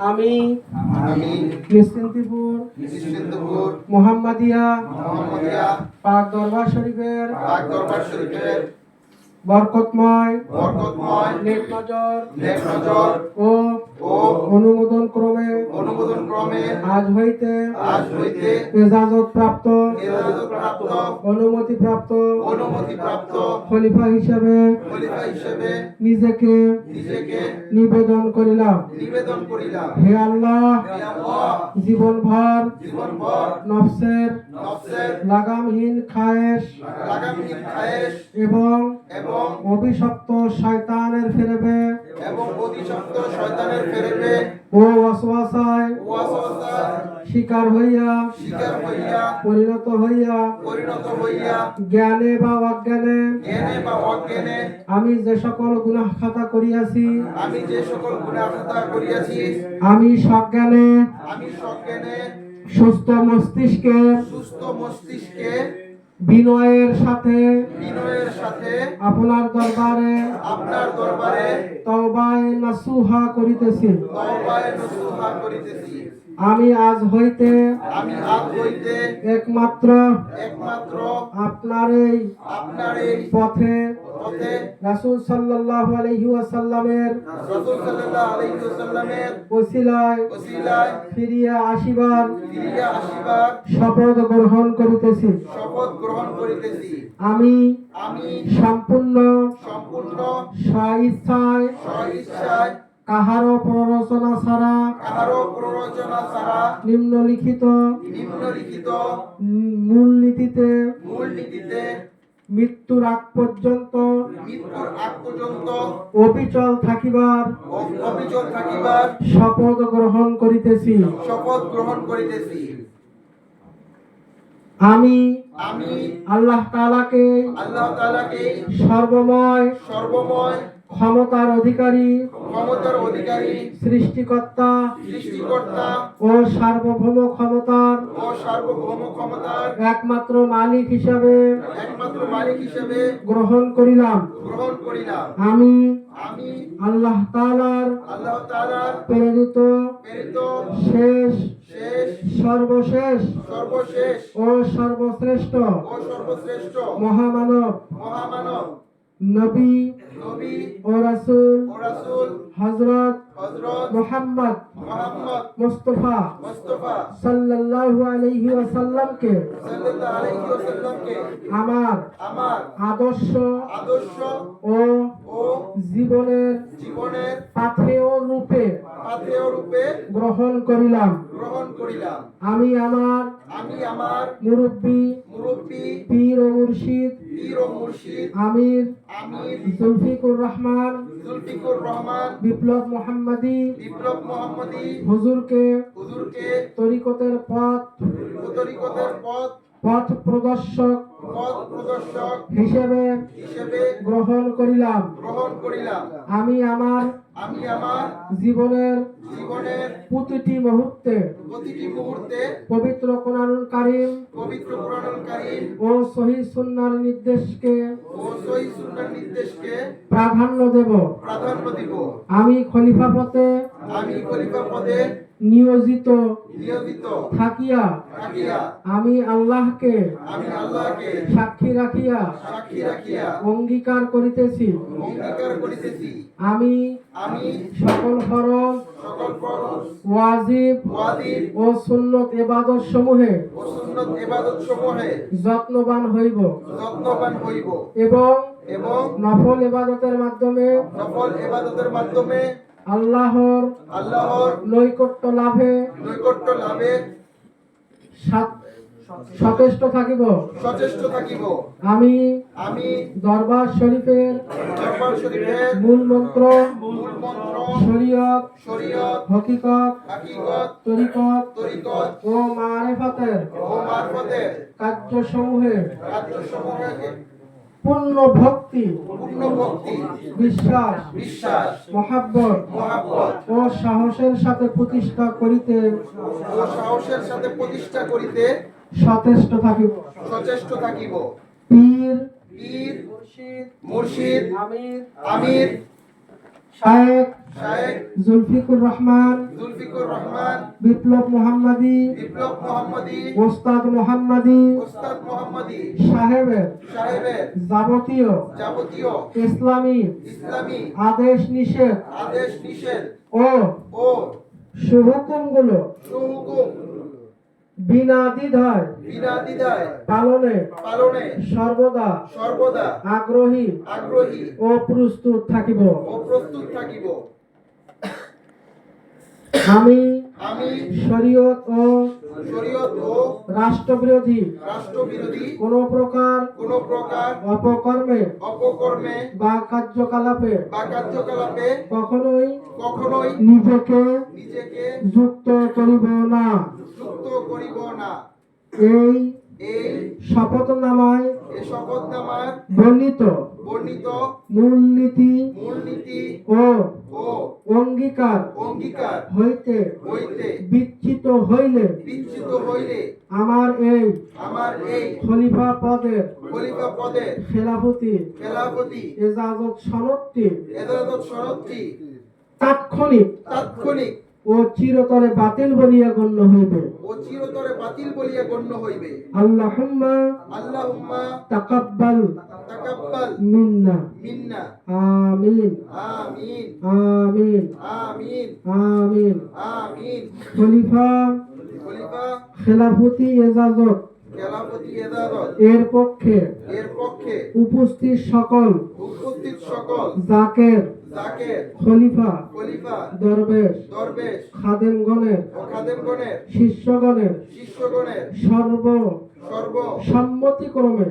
আমি আমি নিশ্চিন্তিপুর নিশ্চিন্তপুর মোহাম্মদিয়া মোহাম্মদিয়া পাক দরবার শরীফের পাক দরবার শরীফের বরকতময় বরকতময় নেক নজর নেক নজর ও ও অনুমোদন ক্রমে অনুমোদন ক্রমে আজ হইতে আজ হইতে এজাজত প্রাপ্ত প্রাপ্ত অনুমতি প্রাপ্ত অনুমতি প্রাপ্ত খলিফা হিসেবে খলিফা হিসেবে নিজেকে নিজেকে নিবেদন করিলাম। নিবেদন করিলাম। হে আল্লাহ হে আল্লাহ জীবনভর জীবনভর নফসের নফসের লাগামহীন খায়েশ লাগামহীন খায়েশ এবং এবং অভিশপ্ত শয়তানের ফেরেবে এবং শয়তানের ফেরেবে ও ওয়াসওয়াসায় ওয়াসওয়াসা শিকার হইয়া শিকার হইয়া পরিণত হইয়া পরিণত হইয়া জ্ঞানে বা অজ্ঞানে জ্ঞানে বা অজ্ঞানে আমি যে সকল গুনাহ খাতা করিয়াছি আমি যে সকল গুনাহ খাতা করিয়াছি আমি সজ্ঞানে আমি সজ্ঞানে সুস্থ মস্তিষ্কে সুস্থ মস্তিষ্কে বিনয়ের সাথে বিনয়ের সাথে আপনার দরবারে আপনার দরবারে তওবায়ে নাসুহা করিতেছি। তওবায়ে নসুহা করিতেছি। আমি আজ হইতে আমি আজ হইতে একমাত্র একমাত্র আপনার এই আপনার এই পথে পথে রাসূল সাল্লাল্লাহু আলাইহি ওয়াসাল্লামের রাসূল সাল্লাল্লাহু আলাইহি ওয়াসাল্লামের ওসিলায় ওসিলায় ফিরিয়া আসিবার ফিরিয়া আসিবার শপথ গ্রহণ করিতেছি। শপথ গ্রহণ করিতেছি। আমি আমি সম্পূর্ণ সম্পূর্ণ স্বইচ্ছায় স্বইচ্ছায় কাহারও প্ররোচনা ছাড়া কাহারও প্ররোচনা ছাড়া নিম্নলিখিত নিম্নলিখিত মূলনীতিতে মূলনীতিতে মৃত্যুর আগ পর্যন্ত মৃত্যুর আগ পর্যন্ত অবিচল থাকিবার অবিচল থাকিবার শপথ গ্রহণ করিতেছি। শপথ গ্রহণ করিতেছি। আমি আমি আল্লাহ তাআলাকে আল্লাহ তাআলাকে সর্বময় সর্বময় ক্ষমতার অধিকারী ক্ষমতার অধিকারী সৃষ্টিকর্তা সৃষ্টিকর্তা ও সার্বভৌম ক্ষমতার ও সার্বভৌম ক্ষমতার একমাত্র মালিক হিসাবে একমাত্র মালিক হিসেবে গ্রহণ করিলাম। গ্রহণ করিলাম। আমি আমি আল্লাহ তাআলার আল্লাহ তাআলার প্রেরিত প্রেরিত শেষ শেষ সর্বশেষ সর্বশেষ ও সর্বশ্রেষ্ঠ ও সর্বশ্রেষ্ঠ মহামানব মহামানব নবী নবী ও রাসূল ও রাসূল হযরত হযরত মুহাম্মদ মুহাম্মদ মুস্তাফা মুস্তাফা সাল্লাল্লাহু আলাইহি ওয়াসাল্লামকে সাল্লাল্লাহু আলাইহি ওয়াসাল্লামকে আমার আমার আদর্শ আদর্শ ও ও জীবনের জীবনের পাথেয় রূপে পাথেয় রূপে গ্রহণ করিলাম। গ্রহণ করিলাম। আমি আমার আমি আমার মুরব্বী মুরব্বী পীর ও মুর্শিদ পীর ও মুর্শিদ আমির আমির জুলফিকুর রহমান জুলফিকুর রহমান বিপ্লব মোহাম্মদী বিপ্লব মোহাম্মদী হুজুরকে হুজুরকে তরিকতের পথ তরিকতের পথ পথ প্রদর্শক পথ প্রদর্শক হিসেবে হিসেবে গ্রহণ করিলাম। গ্রহণ করিলাম। আমি আমার আমি আমার জীবনের জীবনের প্রতিটি মুহূর্তে প্রতিটি মুহূর্তে পবিত্র কোরআনুল কারিম পবিত্র পুরাণুল কারীম ও সহি সুন্নাহর নির্দেশকে ও সহি সুন্নাহর নির্দেশকে প্রাধান্য দেব। প্রাধান্য দিব। আমি খলিফা পথে আমি খলিফা পদে নিয়োজিত নিয়োজিত থাকিয়া থাকিয়া আমি আল্লাহকে আমি আল্লাহকে সাক্ষী রাখিয়া সাক্ষী রাখিয়া অঙ্গীকার করিতেছি। অঙ্গীকার করিতেছি। আমি আমি সকল ফরজ ওয়াজিব ওয়াজিব ও সুন্নত ইবাদত সমূহে ও সুন্নত ইবাদত সমূহে যত্নবান হইব। যত্নবান হইব। এবং এবং নফল ইবাদতের মাধ্যমে নফল ইবাদতের মাধ্যমে আল্লাহর আল্লাহর নৈকট্য লাভে নৈকট্য লাভে সাত- সচেষ্ট। থাকিব। সচেষ্ট থাকিব। আমি আমি দরবার শরীফের দরবার শরীফের মূল মন্ত্র মূল মন্ত্র শরীয়ত শরীয়ত হকিকত হাকিকত তরিকত তরিকত ও মারেফাতের ও মারফতের কার্যসমূহে কার্যসমূহকে পূর্ণ ভক্তি পূর্ণ ভক্তি বিশ্বাস বিশ্বাস মহাব্বত মহাব্বত ও সাহসের সাথে প্রতিষ্ঠা করিতে ও সাহসের সাথে প্রতিষ্ঠা করিতে সচেষ্ট থাকিব। সচেষ্ট থাকিব। পীর পীর মুর্শিদ মুর্শিদ আমির আমির শায়েখ শায়েখ জুলফিকুর রহমান জুলফিকুর রহমান বিপ্লব মোহাম্মদী বিপ্লব মোহাম্মদী ওস্তাদ মোহাম্মদী ওস্তাদ মোহাম্মদী সাহেবের সাহেবের যাবতীয় যাবতীয় ইসলামী ইসলামী আদেশ নিষেধ আদেশ নিষেধ ও ও সুহুকুমগুলো সুহুকুম বিনা দ্বিধায় বিনা দ্বিধায় পালনে পালনে সর্বদা সর্বদা আগ্রহী আগ্রহী ও প্রস্তুত থাকিব। ও প্রস্তুত থাকিব। আমি আমি শরীয়ত ও শরীয়ত ও রাষ্ট্রবিরোধী রাষ্ট্রবিরোধী কোন প্রকার কোন প্রকার অপকর্মে অপকর্মে বা কার্যকলাপে বা কার্যকলাপে কখনোই কখনোই নিজেকে নিজেকে যুক্ত করিব না। যুক্ত করিব না। এই এই শপথনামায় এ শপথনামার বর্ণিত বর্ণিত মূলনীতি মূলনীতি ও ও অঙ্গীকার অঙ্গীকার হইতে হইতে বিচ্ছিত হইলে বিচ্যুত হইলে আমার এই আমার এই খলিফা পদের খলিফা পদের খেলাফতি খেলাপতি এজাজত সনদটি এদালত সনদটি তাৎক্ষণিক তাৎক্ষণিক ও চিরতরে বাতিল বলিয়া গণ্য হইবে। ও চিরতরে বাতিল বলিয়া গণ্য হইবে। আল্লাহুম্মা আল্লাহুম্মা তাকাব্বাল তাকাব্বাল মিন্না। মিন্না। আমিন। আমিন। আমিন। আমিন। আমিন। আমিন। খলিফা খলিফা খেলাফতি এজাজত। এর পক্ষে এর পক্ষে উপস্থিত সকল উপস্থিত সকল জাকের জাকের খলিফা খলিফা দরবেশ দরবেশ খাদেমগণের খাদেমগণের শিষ্যগণের শিষ্যগণের সর্ব সর্ব সম্মতিক্রমে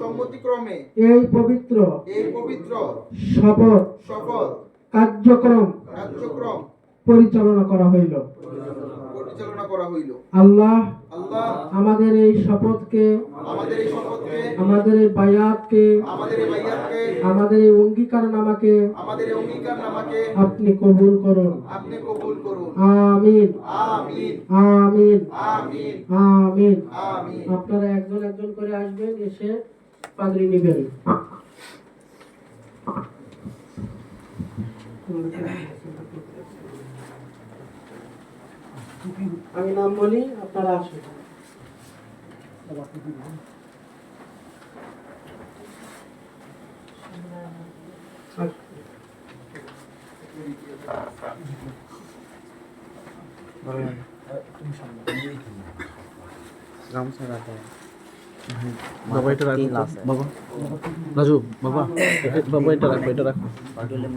সম্মতিক্রমে এই পবিত্র এই পবিত্র শপথ শপথ কার্যক্রম কার্যক্রম পরিচালনা করা হইল। আল্লাহ আমাদের এই শপথকে আমাদের এই শপথকে আমাদের এই বায়াতকে আমাদের এই আমাদের এই আমাদের এই অঙ্গীকারনামাকে আপনি কবুল করুন। আপনি কবুল করুন। আমিন। আমিন। আমিন। আমিন। আমিন। আমিন। আপনারা একজন একজন করে আসবেন এসে পাগড়ি নেবেন। আমি নাম বলি আপনারা আসুন। বাবা এটা রাখো। বাবা। রাজু বাবা। বাবা এটা রাখো এটা রাখো নাম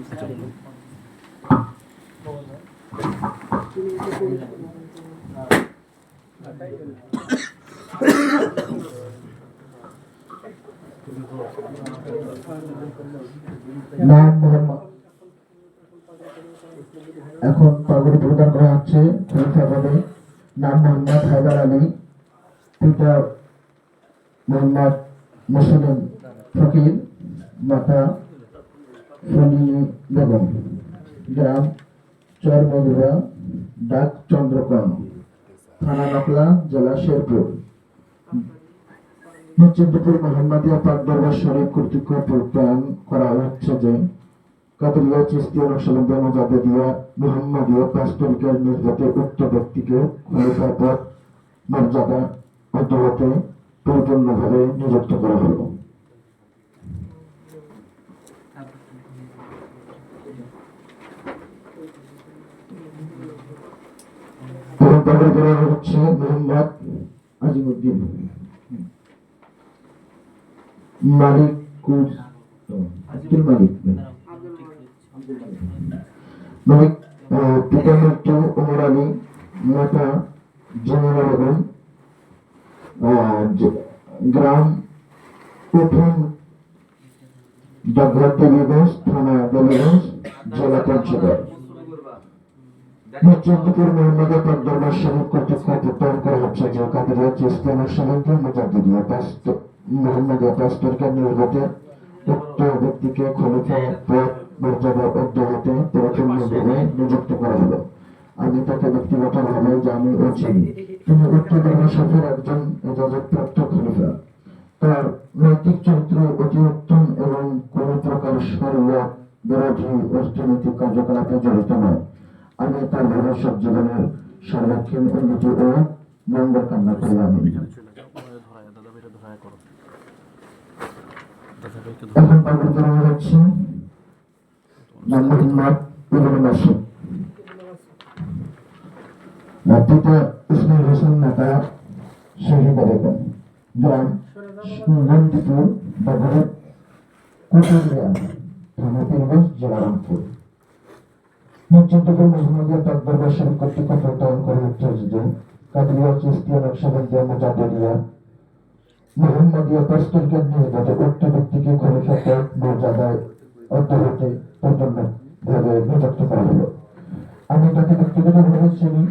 মোহাম্মদ এখন পাগড়ি প্রদান করা হচ্ছে খলিফা পদে নাম মোহাম্মদ হায়দার আলী পিতা মোহাম্মদ মুসলিম ফকির, মাতা ফনি বেগম। গ্রাম চর মধুরা ডাক চন্দ্রকোণ থানা নকলা জেলা শেরপুর। নিশ্চিন্তপুর মোহাম্মদিয়া পাক দরবার শরীফ কর্তৃক প্রত্যয়ন করা হচ্ছে যে, কাদরিয়া চিস্তিয়া নকশবন্দিয়া মুজাদ্দিদিয়া মোহাম্মদীয় পাঁচ তরিকার নির্গতে উক্ত ব্যক্তিকে পদ, মর্যাদা অধ্যবতে পরিপূর্ণভাবে নিযুক্ত করা হলো। তারপরে করা হচ্ছে মোহাম্মদ আজিমুদ্দিন। মালিক আব্দুল মালিক। মালিক পিতা মৃত্যু ওমর আলী, মাতা জমিরা বেগম গ্রাম উঠুন ডাকঘর দেবীগঞ্জ, থানা দেবীগঞ্জ, জেলা পঞ্চগড়। নিশ্চিন্তপুর মোহাম্মদের দরবার শরীফ কর্তৃক প্রত্যয়ন করা হচ্ছে যে কাদের ইসলাম সাহায্য মুজাদ্দিদিয়া পাঁচ মোহাম্মদিয়া পাঁচ তরিকার নির্গতে উক্ত ব্যক্তিকে খলিফা পদ মর্যাদা অব্যাহতে পরিপূর্ণভাবে নিযুক্ত করা হলো। আমি তাকে ব্যক্তিগতভাবে জানি ও চিনি। তিনি উত্তর দরবার শরীফের একজন এজাজতপ্রাপ্ত খলিফা। তার নৈতিক চরিত্র অতি উত্তম এবং কোন প্রকার শরীয় বিরোধী অর্থনৈতিক কার্যকলাপে জড়িত নয়। আমি তার ভবিষ্যৎ জীবনের সর্বাক্ষীণ উন্নতি ও মঙ্গল কামনা করি আমি এখন পাগল করানো হচ্ছে মোহাম্মদ ইবনে মাসুদ। পিতা ইসমাইল হোসেন নেতা শহীদ আবেদন গ্রাম নন্দীপুর বাগড় কুটুরিয়া থানা পীরগঞ্জ জেলা রংপুর মুক্তিযুদ্ধের মজমুদিয়া তকবর শরীফ কর্তৃক প্রত্যয়ন করে উত্তর যে কাদরিয়া চিস্তিয়া, নকশবন্দিয়া মুজাদিয়া মোহাম্মদীয় পাস্তরকে নির্গত উক্ত ব্যক্তিকে খলিফা পদ, মর্যাদায় অন্তর্গতে পর্যন্ত ভাবে নিযুক্ত করা হলো। আমি তাকে ব্যক্তিগতভাবে চিনি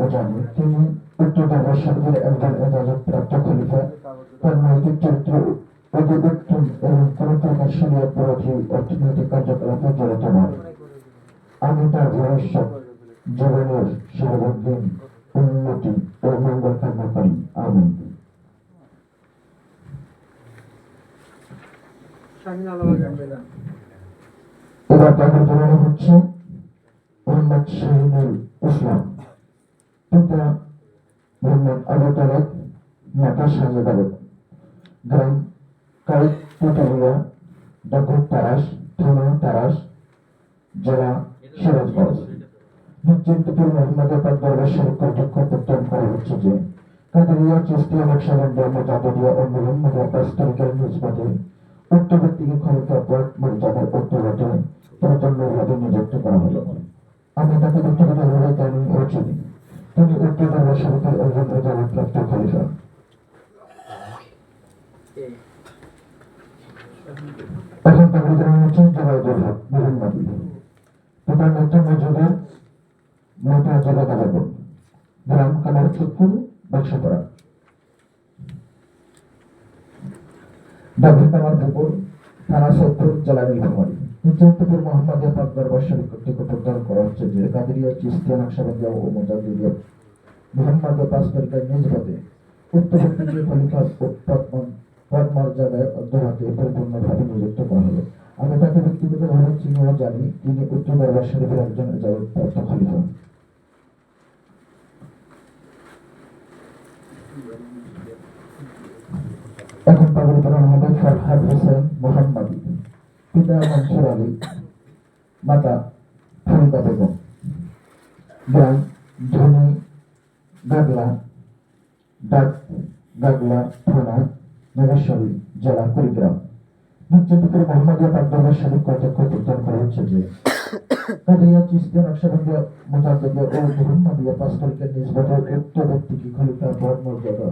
ও জানি। তিনি উত্তর দরবার শরীফের একজন এজাজত প্রাপ্ত খলিফা। তার নৈতিক চরিত্র অতি এবং কোন প্রকার শরীয়ত অর্থনৈতিক কার্যকলাপে জড়িত। নয় আমি তার ভবিষ্যৎ জীবনের সর্বদিন উন্নতি ও মঙ্গল কামনা করি। আমিন। এবার তাকে জানানো হচ্ছে মোহাম্মদ শাহিনুল ইসলাম। পিতা মোহাম্মদ আবু তালেব, মাতা সাজেদ আবেদ গ্রাম কাইক পুতালিয়া ডাকুর তারাস, থানা তারাস, জেলা সিরাজগঞ্জ মোহাম্মদ আবাদ দরবার শরীফ কর্তৃক প্রত্যয়ন করা হচ্ছে যে। কাদেরিয়া চিস্তিয়া নকশবন্দিয়া মোজাদিয়া ও মোহাম্মদ আব্বাস তরিকার নিসবতে উক্ত খলিফা পদ মর্যাদার অন্তর্গত প্রচন্ডভাবে নিযুক্ত করা হলো। আমি তাকে ব্যক্তিগতভাবে জানি ও চিনি। তিনি উত্তর দরবার একজন এজাজতপ্রাপ্ত খলিফা। এখন তাকে জানানো হচ্ছে জবাইদুল হক মোহাম্মদী পিতার মধ্যে মজুদের মোটা জেলা গাজাবন গ্রাম কামার চুকুর বাক্সপাড়া দাবি কামার পুকুর থানা সত্তর জেলা নীলফামারী। নিশ্চিন্তপুর মোহাম্মদিয়া পাক দরবার কর্তৃক প্রদান করা হচ্ছে যে কাদিরিয়া, চিস্তিয়া, নকশাবন্দিয়া ও মোজাদিয়া মোহাম্মদ পাঁচ তারিখের নিজ উক্ত ব্যক্তিকে খলিফা মর্যাদায় অধ্যহাতে পরিপূর্ণভাবে নিযুক্ত করা হলো। আমি তাকে ব্যক্তিগতভাবে চিনি ও জানি তিনি উত্তর দরবার শরীফের একজন এজাজতপ্রাপ্ত খলিফা। এখন পাগল করা হবে ফরহাদ হোসেন মোহাম্মদী, পিতা মনসুর আলী, মাতা ফরিদা বেগম গ্রাম ধনী গাগলা, ডাক গাগলা থানা মেঘেশ্বরী জেলা কুড়িগ্রাম। নিশ্চিন্তপুর মোহাম্মদিয়া পাকদরবার শরীফ কর্তৃক প্রদান করা হচ্ছে যে কাদিয়া, চিস্তিয়া নকশবন্দিয়া মোজাদ্দিয়া ও মোহাম্মদিয়া পাঁচ তারিখের নিসবতে উক্ত ব্যক্তিকে পদ মর্যাদা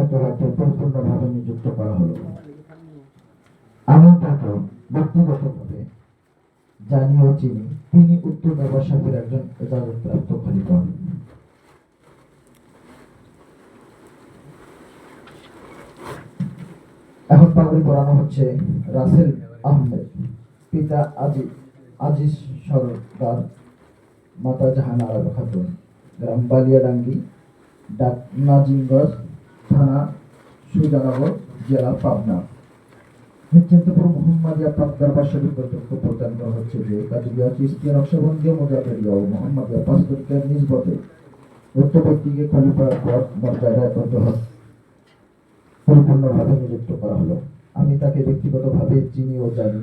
অপরাধে পরিপূর্ণভাবে নিযুক্ত করা হলো। আমি ব্যক্তিগতভাবে জানি ও চিনি। তিনি উত্তর ব্যবসায়ীর একজন এজাজতপ্রাপ্ত খলিফা। এখন পাগড়ি পরানো হচ্ছে রাসেল আহমেদ, পিতা আজি, আজিজ সরকার মাতা জাহানা আরা খাতুন গ্রাম বালিয়াডাঙ্গি, ডাক নাজিমগঞ্জ থানা, সুজানগর জেলা পাবনা। নিশ্চিন্তপুর মোহাম্মদিয়া পাকদারবার শরীফ কর্তৃক প্রদান করা হচ্ছে যে কাজরিয়া চিস্তিয়া নকশবন্দিয়া মোজাফেরিয়া ও মোহাম্মদিয়া পাস্তরিকের নিজবতে উক্ত ব্যক্তিকে খলিফা পদ মর্যাদায় অন্তর্ভুক্ত পরিপূর্ণভাবে নিযুক্ত করা হলো। আমি তাকে ব্যক্তিগতভাবে চিনি ও জানি,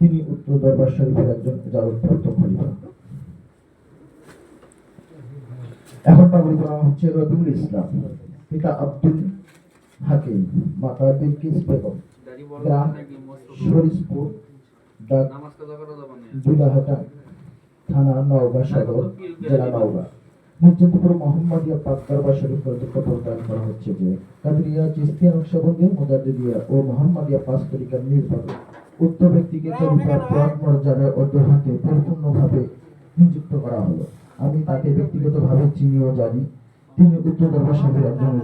তিনি উত্তর দরবার শরীফের একজন এজাজতপ্রাপ্ত খলিফা। এখন পাগড়ি করা হচ্ছে রবিউল ইসলাম, পিতা আব্দুল হাকিম, মাতা বিলকিস বেগম, গ্রাম শরীফপুর দুলাহাটা, থানা নওগাঁ সদর, জেলা নওগাঁ। আমি তাকে ব্যক্তিগতভাবে চিনি ও জানি। তিনি উত্তর দরবার শরীফের একজন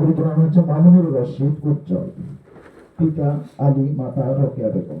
পরিচালনা হচ্ছে মামুনুর উজ্জ্বল। পিতা আলী মাতা রোকেয়া বেগম।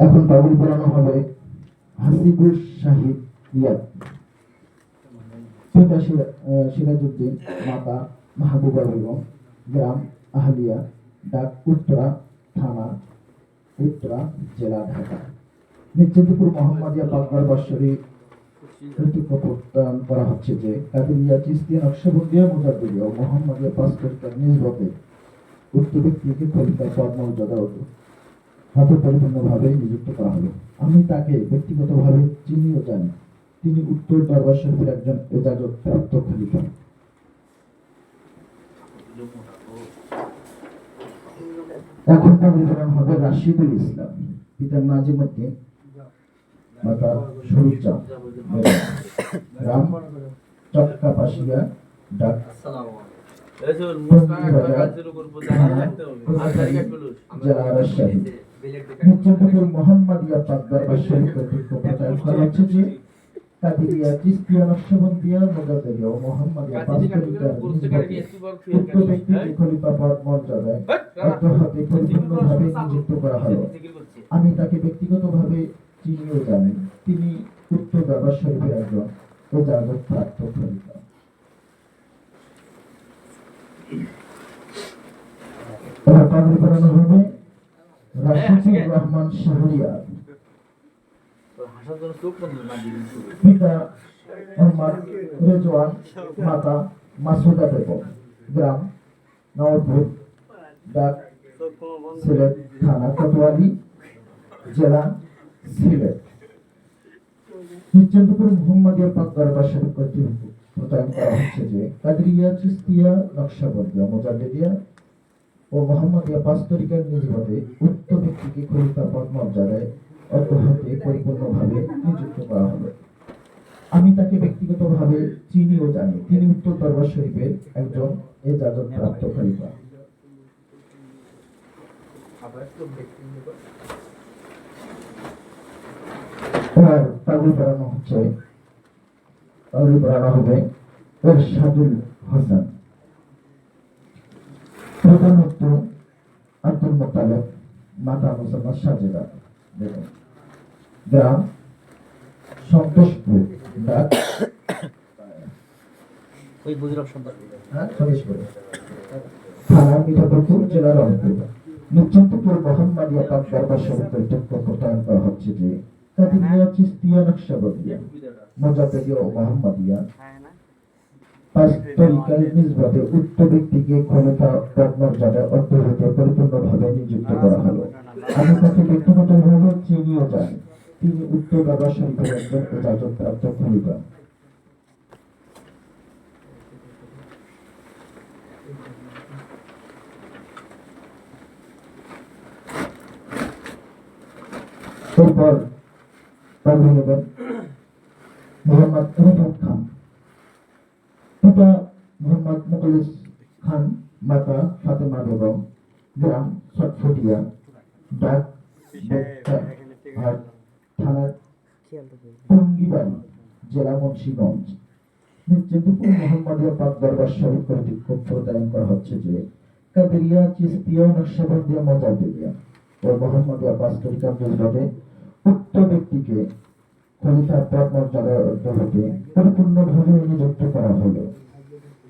এখন তাবুল পড়ানো হবে হাসিবুর শাহিদ রিয়াদ পিতা সিরা- সিরাজউদ্দিন, মাতা মাহবুবা বেগম, গ্রাম আহলিয়া, ডাক উত্তরা থানা, উত্তরা জেলা ঢাকা। নিশ্চিন্তপুর মোহাম্মদিয়া পাকবার বাসরি প্রত্যয়ন করা হচ্ছে যে কাদিরিয়া চিস্তিয়া নকশবন্দিয়া মুজাদ্দিয়া ও মোহাম্মদিয়া পাঁচ তরিকার নিজবতে উক্ত ব্যক্তিকে পদ মর্যাদা হাতে নিযুক্ত করা হলো। আমি তাকে ব্যক্তিগতভাবে চিনিও জানি। তিনি উত্তর দরবার শরীফের একজন এজাজত প্রাপ্ত খলিফা এখন পরিচালনা হবে রাশিদুল ইসলাম। পিতার নাজিমুদ্দিন মাতা সরুচা গ্রাম চক্কা পাশিয়া ডাক। জেলা রাজশাহী। মোহাম্মদিয়া পাকদার বাদশাহী কর্তৃক প্রচার করা হচ্ছে যে কাদিরিয়া চিস্তিয়া নকশবন্দিয়া মুজাদ্দিয়া ও মোহাম্মদিয়া উক্ত ব্যক্তিকে খলিফা পদ মর্যাদায় পরিপূর্ণভাবে নিযুক্ত করা হলো। আমি তাকে ব্যক্তিগতভাবে চিনিও জানি। তিনি উত্তর দরবার শরীফের একজন এজাজত প্রাপ্ত খলিফা। পাগড়ি পরানো হবে। রাশিদুর রহমান শাহরিয়ার পিতা মোহাম্মদ রেজওয়ান মাতা মাসুদা বেগম গ্রাম নওয়াজপুর ডাক সিলেট থানা কোতোয়ালি জেলা সিলেট। নিশ্চন্দপুর মোহাম্মদিয়া পাক দরবার শরীফ কর্তৃক প্রচারণ করা হচ্ছে যে কাদরিয়া চিস্তিয়া নকশাবন্দিয়া মোজাদ্দিদিয়া ও মোহাম্মদিয়া পাঁচ তরিকার নিজবাদে উক্ত ব্যক্তিকে খলিফা পদ মর্যাদায় অব্যাহতি পরিপূর্ণভাবে নিযুক্ত করা হলো। আমি তাকে ব্যক্তিগতভাবে চিনি ও জানি। তিনি উত্তর দরবার শরীফের একজন এজাজত প্রাপ্ত খলিফা। এবার পাগড়ি হচ্ছে। পরানো হবে এরশাদুল হাসান। প্রধানত আব্দুল মোতালেব মাতা মুসলমান সাজেদা বেগম গ্রাম সন্তোষপুর ডাক ওই হ্যাঁ, সন্তোষপুর। থানা মিঠাপুর জেলা রংপুর। নিশ্চিন্তপুর মোহাম্মদিয়া পাক দরবার শরীফ কর্তৃক প্রত্যয়ন করা হচ্ছে যে কাদিরিয়া চিস্তিয়া নকশাবদিয়া ও মোহাম্মদিয়া নিজবাদে উক্ত ব্যক্তিকে ক্ষমতা পদমর্যাদায় অব্যাহত পরিপূর্ণভাবে নিযুক্ত করা হলো। আমি তাকে ব্যক্তিগতভাবে চিনিও জানি। তিনি উত্তর বাবা শরীফের একজন এজাজত প্রাপ্ত খলিফা এরপর মোহাম্মদ রফাত খান। পিতা মোহাম্মদ মুখলিস খান, মাতা ফাতেমা বেগম, গ্রাম ছটফটিয়া, ডাক থানার টঙ্গিবাড়ি, জেলা মুন্সিগঞ্জ। নিশ্চিন্তপুর মোহাম্মদিয়া পাক দরবার কর্তৃক প্রদান করা হচ্ছে যে কাদেরিয়া, চিস্তিয়া, নকশবন্দিয়া মজাদিয়া ও মোহাম্মদিয়া বাস্তরিকা নির্বাদে উক্ত ব্যক্তিকে খলিফার পদ হতে পরিপূর্ণভাবে নিযুক্ত করা হলো।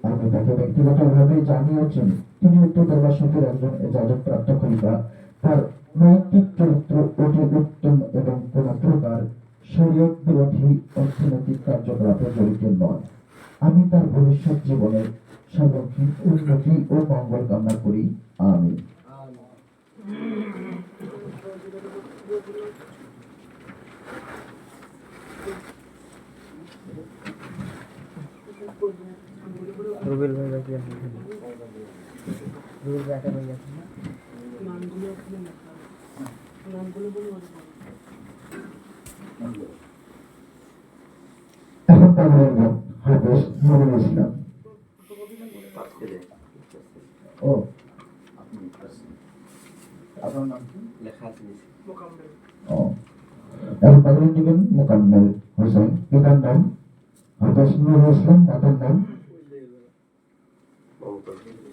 আমি তাকে ব্যক্তিগতভাবে জানিয়েছেন তিনি উত্তর শরীফের একজন এজাজত প্রাপ্ত খলিফা। তার নৈতিক চরিত্র অতি উত্তম এবং কোন প্রকার শরীয়ত বিরোধী অর্থনৈতিক কার্যকলাপে জড়িত নয়। আমি তার ভবিষ্যৎ জীবনের সার্বক্ষিক উন্নতি ও মঙ্গল কামনা করি। আমি রুবেল ভাই বাকি আছে রুবেল ভাই একা ভাই আছে না? নামগুলো লেখা নামগুলো বলে এখন পাগলের হাফেজ নুরুল ইসলাম ও। আপনার নাম কি ও এখন পাগলের নেবেন মোকাম্মেল হোসেন। পিতার নাম? হাফেজ নুরুল ইসলাম মাতার নাম?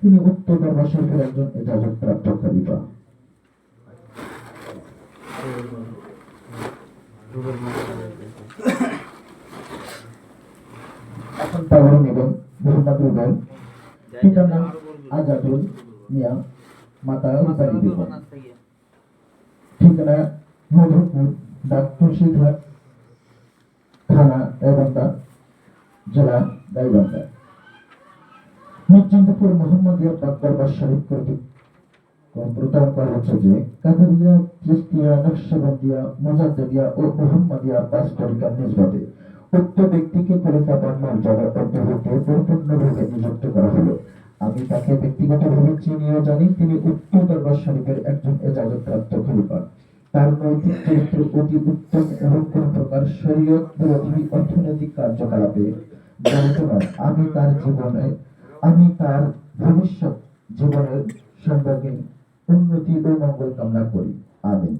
তিনি দরবার শরীফের একজন এজাজত প্রাপ্ত খলিফা। এখন তাহলে নেবেন মোহাম্মদ রুবেল পিতার নাম আজাদুল মিয়া মাতা ঠিকানা মধুপুর, ডাক্তার থানা এবন্দা জেলা গাইবান্ধা মির্জান্তপুর মোহাম্মদিয়া বাগদারবাস শরীফ কর্তৃক প্রদান করা হচ্ছে যে কাদেরিয়া চিস্তিয়া নকশবন্দিয়া মোজাদ্দিয়া ও মোহাম্মদিয়া পাঁচ তরিকার নিসবতে উক্ত ব্যক্তিকে খলিফা পান মর্যাদা অন্তর্ভুক্ত পরিপূর্ণভাবে নিযুক্ত করা হলো। আমি তাকে ব্যক্তিগতভাবে চিনি ও জানি, তিনি উক্ত দরবার শরীফের একজন এজাজত প্রাপ্ত খলিফা। তার নৈতিক চরিত্র অতি উত্তম এবং কোন প্রকার শরীয়ত, বিরোধী, অর্থনৈতিক কার্যকলাপে জড়িত আমি তার জীবনে আমি তার ভবিষ্যৎ জীবনের সম্পর্কে উন্নতি ও মঙ্গল কামনা করি। আমিন।